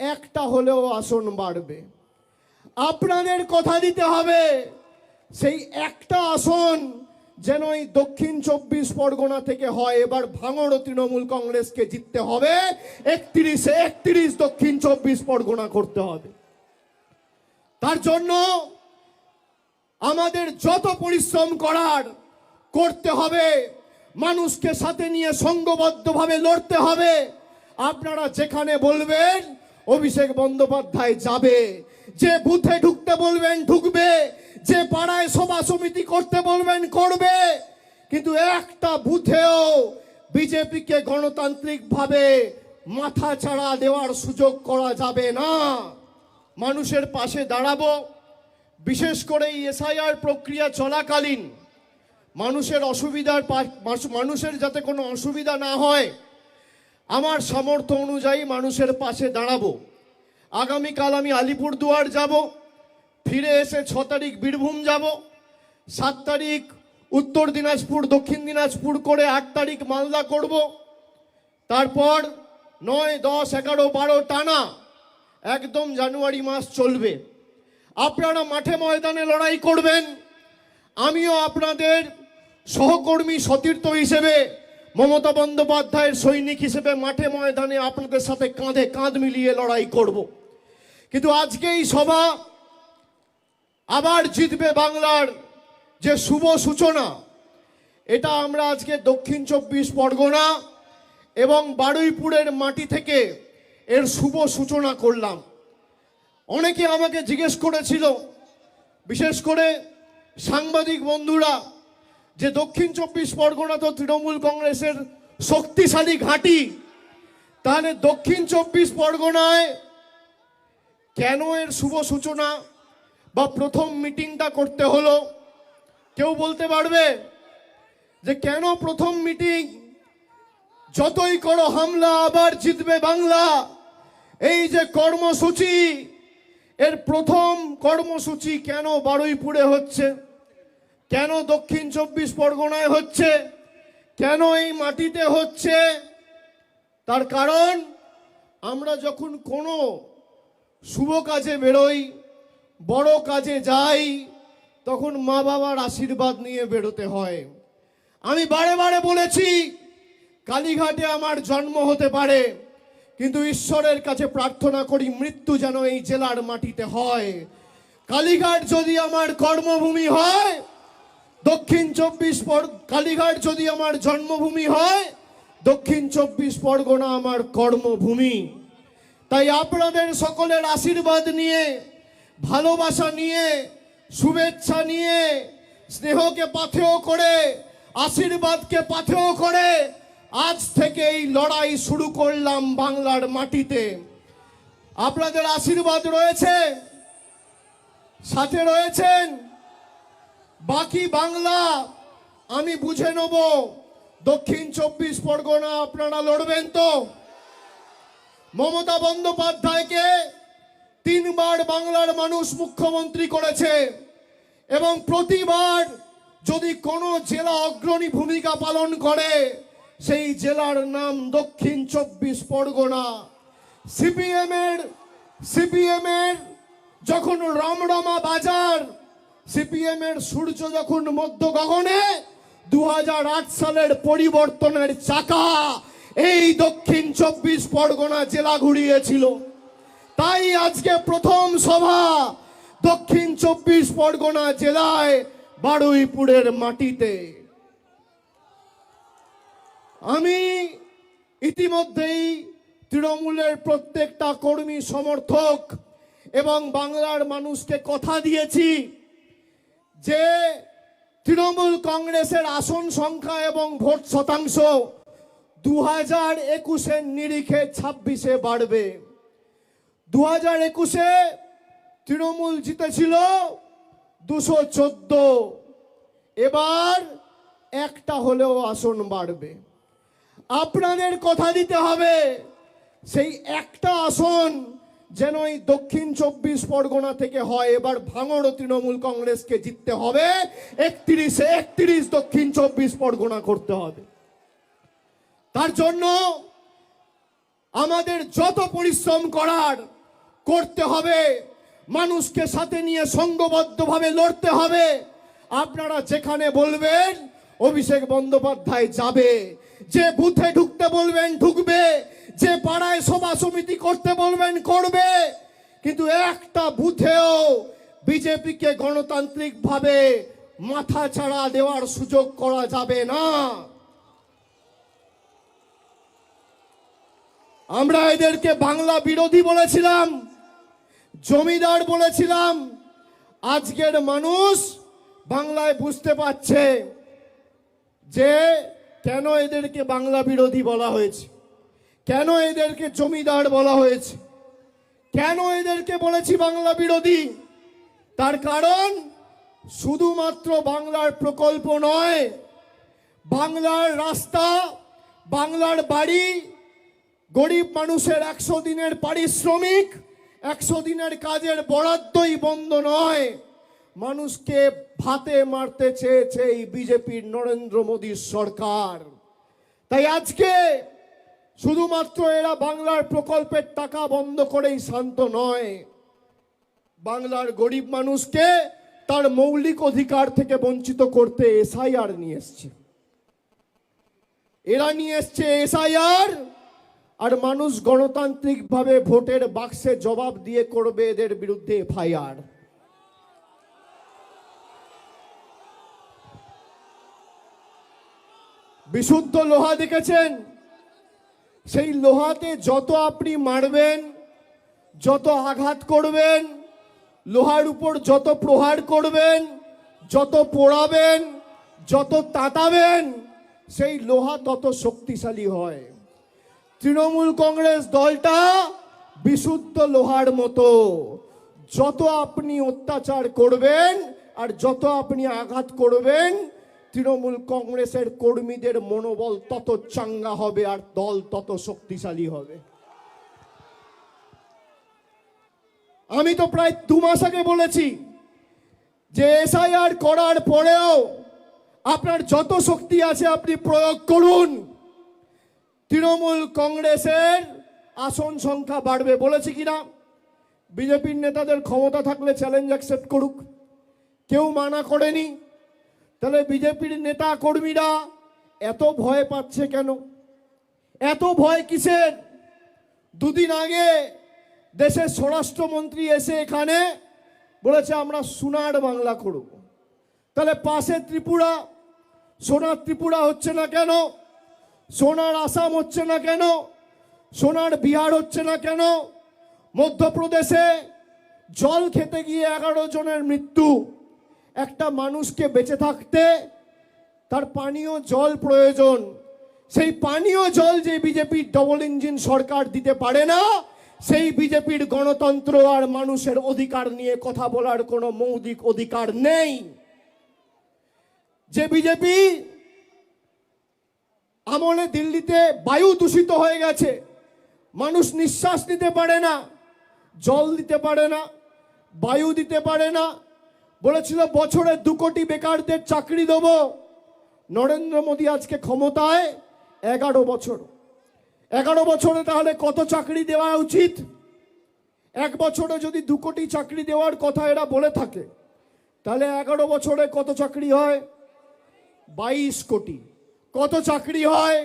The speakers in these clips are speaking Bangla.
একটা হলেও আসন বাড়বে। আপনাদের কথা দিতে হবে, সেই একটা আসন যেন এই দক্ষিণ চব্বিশ পরগনা থেকে হয়। এবার ভাঙড় তৃণমূল কংগ্রেসকে জিততে হবে, একত্রিশে একত্রিশ দক্ষিণ চব্বিশ পরগনা করতে হবে। তার জন্য আমাদের যত পরিশ্রম করার করতে হবে, মানুষকে সাথে নিয়ে সংঘবদ্ধভাবে লড়তে হবে। আপনারা যেখানে বলবেন অভিষেক বন্দ্যোপাধ্যায় যাবে। যে বুথে ঢুকতে বলবেন ঢুকবে, যে পাড়ায় সভা সমিতি করতে বলবেন করবে। কিন্তু একটা বুথেও বিজেপিকে গণতান্ত্রিকভাবে মাথা ছাড়া দেওয়ার সুযোগ করা যাবে না। মানুষের পাশে দাঁড়াবো। বিশেষ করে এসআইআর প্রক্রিয়া চলাকালীন, মানুষের অসুবিধার মানুষের যাতে কোনো অসুবিধা না হয় আমার সামর্থ্য অনুযায়ী মানুষের পাশে দাঁড়াবো। আগামীকাল আমি আলিপুরদুয়ার যাব, ফিরে এসে ছ তারিখ বীরভূম যাব, সাত তারিখ উত্তর দিনাজপুর, দক্ষিণ দিনাজপুর করে আট তারিখ মালদা করব। তারপর নয়, দশ, এগারো, বারো টানা একদম জানুয়ারি মাস চলবে। আপনারা মাঠে ময়দানে লড়াই করবেন। আমিও আপনাদের সহকর্মী সতীর্থ হিসেবে মমতা বন্দ্যোপাধ্যায়ের সৈনিক হিসেবে মাঠে ময়দানে আপনাদের সাথে কাঁধে কাঁধ মিলিয়ে লড়াই করব। কিন্তু আজকে এই সভা আবার জিতবে বাংলার যে শুভ সূচনা, এটা আমরা আজকে দক্ষিণ চব্বিশ পরগনা এবং বারুইপুরের মাটি থেকে এর শুভ সূচনা করলাম। অনেকে আমাকে জিজ্ঞেস করেছিল, বিশেষ করে সাংবাদিক বন্ধুরা যে দক্ষিণ চব্বিশ পরগনা তো তৃণমূল কংগ্রেসের শক্তিশালী ঘাঁটি, তাহলে দক্ষিণ চব্বিশ পরগনায় কেন এর শুভ সূচনা বা প্রথম মিটিংটা করতে হলো? কেউ বলতে পারবে যে কেন প্রথম মিটিং? যতই করো হামলা, আবার জিতবে বাংলা। এই যে কর্মসূচি, এর প্রথম কর্মসূচি কেন বারুইপুরে হচ্ছে? কেন দক্ষিণ চব্বিশ পরগনায় হচ্ছে? কেন এই মাটিতে হচ্ছে? তার কারণ, আমরা যখন কোনো শুভ কাজে বেরোই, বড় কাজে যাই, তখন মা বাবার আশীর্বাদ নিয়ে বেরোতে হয়। আমি বারে বারে বলেছি, কালীঘাটে আমার জন্ম হতে পারে, কিন্তু ঈশ্বরের কাছে প্রার্থনা করি মৃত্যু যেন এই জেলার মাটিতে হয়। কালীঘাট যদি আমার কর্মভূমি হয় দক্ষিণ চব্বিশ পর কালীঘাট যদি আমার জন্মভূমি হয়, দক্ষিণ চব্বিশ পরগনা আমার কর্মভূমি। তাই আপনাদের সকলের আশীর্বাদ নিয়ে, ভালোবাসা নিয়ে, শুভেচ্ছা নিয়ে, স্নেহকে পাথেয় করে, আশীর্বাদকে পাথেয় করে, আজ থেকে এই লড়াই শুরু করলাম বাংলার মাটিতে। আপনাদের আশীর্বাদ রয়েছে, সাথে রয়েছেন বাকি বাংলা, আমি বুঝে নেব দক্ষিণ চব্বিশ পরগনা আপনারা লড়বেন তো। মমতা বন্দ্যোপাধ্যায়কে তিনবার বাংলার মানুষ মুখ্যমন্ত্রী করেছে এবং প্রতিবার যদি কোনো জেলা অগ্রণী ভূমিকা পালন করে, সেই জেলার নাম দক্ষিণ চব্বিশ পরগনা। সিপিএম এর সিপিএম এর যখন রমরমা বাজার সিপিএম এর সূর্য যখন মধ্য গগনে দু হাজার আট সালের পরিবর্তনের চাকা এই দক্ষিণ চব্বিশ পরগনা জেলা ঘুরিয়েছিল। তাই আজকে প্রথম সভা দক্ষিণ চব্বিশ পরগনা জেলায় বারুইপুরের মাটিতে। আমি ইতিমধ্যেই তৃণমূলের প্রত্যেকটা কর্মী সমর্থক এবং বাংলার মানুষকে কথা দিয়েছি। যে তৃণমূল কংগ্রেসের আসন সংখ্যা এবং ভোট শতাংশ দু হাজার একুশের নিরিখে ছাব্বিশে বাড়বে। দু হাজার একুশে তৃণমূল জিতেছিল দুশো চোদ্দ। এবার একটা হলেও আসন বাড়বে। আপনাদের কথা দিতে হবে, সেই একটা আসন যেন এই দক্ষিণ চব্বিশ পরগনা থেকে হয়, এবার ভাঙড় তৃণমূল কংগ্রেসকে জিততে হবে। একত্রিশে একত্রিশ দক্ষিণ চব্বিশ পরগনা করতে হবে। তার জন্য আমাদের যত পরিশ্রম করার করতে হবে, মানুষকে সাথে নিয়ে সংঘবদ্ধভাবে লড়তে হবে। আপনারা যেখানে বলবেন, অভিষেক বন্দ্যোপাধ্যায় যাবে। যে বুথে ঢুকতে বলবেন, ঢুকবে। যে পাড়ায় সভা সমিতি করতে বলবেন, করবে। কিন্তু একটা বুথেও বিজেপিকে গণতান্ত্রিকভাবে মাথা ছাড়া দেওয়ার সুযোগ করা যাবে না। আমরা এদেরকে বাংলা বিরোধী বলেছিলাম, জমিদার বলেছিলাম। আজকের মানুষ বাংলায় বুঝতে পারছে যে কেন এদেরকে বাংলা বিরোধী বলা হয়েছে। কেন এদেরকে জমিদার বলা হয়েছে? কেন এদেরকে বলেছি বাংলা বিরোধী? তার কারণ শুধুমাত্র বাংলার প্রকল্প নয়, বাংলার রাস্তা, বাংলার বাড়ি, গরিব মানুষের একশো দিনের পারিশ্রমিক, একশো দিনের কাজের বরাদ্দই বন্ধ নয়। মানুষকে ভাতে মারতে চেয়েছে এই বিজেপির নরেন্দ্র মোদীর সরকার। তাই আজকে শুধুমাত্র এরা বাংলার প্রকল্পের টাকা বন্ধ করেই শান্ত নয়। বাংলার গরিব মানুষকে তার মৌলিক অধিকার থেকে বঞ্চিত করতে এসআইআর নিয়ে এসছে। এরা নিয়ে এসছে এসআইআর আর মানুষ গণতান্ত্রিকভাবে ভোটের বাক্সে জবাব দিয়ে করবে এদের বিরুদ্ধে এফআইআর। বিশুদ্ধ লোহা দেখেছেন? সেই লোহাতে যত আপনি মারবেন, যত আঘাত করবেন, লোহার উপর যত প্রহার করবেন, যত পোড়াবেন, যত তাতাবেন, সেই লোহা তত শক্তিশালী হয়। তৃণমূল কংগ্রেস দলটা বিশুদ্ধ লোহার মতো। যত আপনি অত্যাচার করবেন আর যত আপনি আঘাত করবেন তৃণমূল কংগ্রেসের কর্মীদের মনোবল তত চাঙ্গা হবে আর দল তত শক্তিশালী হবে। আমি তো প্রায় দু মাস আগে বলেছি যে এসআইআর করার পরেও আপনার যত শক্তি আছে আপনি প্রয়োগ করুন। তৃণমূল কংগ্রেসের আসন সংখ্যা বাড়বে বলেছি কিনা? বিজেপির নেতাদের ক্ষমতা থাকলে চ্যালেঞ্জ অ্যাকসেপ্ট করুক। কেউ মানা করেনি। তাহলে বিজেপির নেতা কর্মীরা এত ভয় পাচ্ছে কেন? এত ভয় কিসের? দুদিন আগে দেশের স্বরাষ্ট্রমন্ত্রী এসে এখানে বলেছে, আমরা সোনার বাংলা করব। তাহলে পাশে ত্রিপুরা, সোনার ত্রিপুরা হচ্ছে না কেন? সোনার আসাম হচ্ছে না কেন? সোনার বিহার হচ্ছে না কেন? মধ্যপ্রদেশে জল খেতে গিয়ে এগারো জনের মৃত্যু। একটা মানুষকে বেঁচে থাকতে তার পানীয় জল প্রয়োজন। সেই পানীয় জল যে বিজেপির ডবল ইঞ্জিন সরকার দিতে পারে না, সেই বিজেপির গণতন্ত্র আর মানুষের অধিকার নিয়ে কথা বলার কোনো মৌলিক অধিকার নেই। যে বিজেপি আমলে দিল্লিতে বায়ু দূষিত হয়ে গেছে, মানুষ নিঃশ্বাস নিতে পারে না, জল দিতে পারে না, বায়ু দিতে পারে না বলেছিল, বছরে দু কোটি বেকারদের চাকরি দেব। নরেন্দ্র মোদী আজকে ক্ষমতায় এগারো বছর। এগারো বছরে তাহলে কত চাকরি দেওয়া উচিত? এক বছরে যদি দু কোটি চাকরি দেওয়ার কথা এরা বলে থাকে, তাহলে এগারো বছরে কত চাকরি হয়? বাইশ কোটি। কত চাকরি হয়?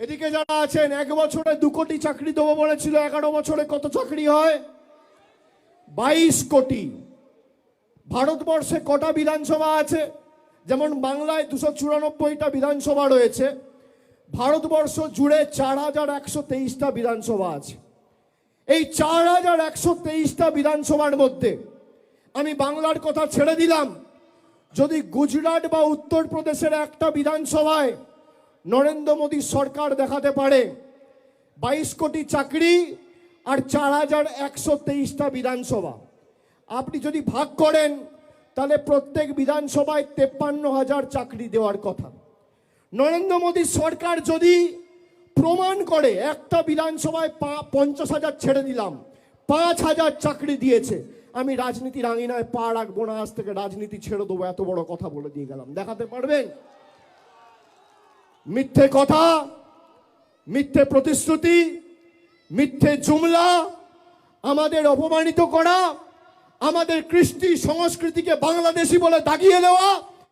এদিকে যারা আছেন, এক বছরে দু কোটি চাকরি দেবো বলেছিল, এগারো বছরে কত চাকরি হয়? বাইশ কোটি। ভারতবর্ষে কটা বিধানসভা আছে? যেমন বাংলায় দুশো চুরানব্বইটা বিধানসভা রয়েছে। ভারতবর্ষ জুড়ে চার হাজার একশো তেইশটা বিধানসভা আছে। এই চার হাজার একশো তেইশটা বিধানসভার মধ্যে আমি বাংলার কথা ছেড়ে দিলাম। যদি গুজরাট বা উত্তরপ্রদেশের একটা বিধানসভায় নরেন্দ্র মোদী সরকার দেখাতে পারে, বাইশ কোটি চাকরি আর চার হাজার একশো তেইশটা বিধানসভা। আপনি যদি ভাগ করেন, তাহলে প্রত্যেক বিধানসভায় তেপ্পান্ন হাজার চাকরি দেওয়ার কথা। নরেন্দ্র মোদী সরকার যদি প্রমাণ করে, একটা বিধানসভায় পা- পঞ্চাশ হাজার ছেড়ে দিলাম, পাঁচ হাজার চাকরি দিয়েছে, আমি রাজনীতির আঙিনায় পা রাখব না, আজ থেকে রাজনীতি ছেড়ে দেবো, এত বড় কথা বলে দিয়ে গেলাম। দেখাতে পারবেন? মিথ্যে কথা, মিথ্যে প্রতিশ্রুতি, মিথ্যে জুমলা, আমাদের অপমানিত করা আমাদের কৃষ্টি সংস্কৃতিকে বাংলাদেশি বলে দাগিয়ে দেওয়া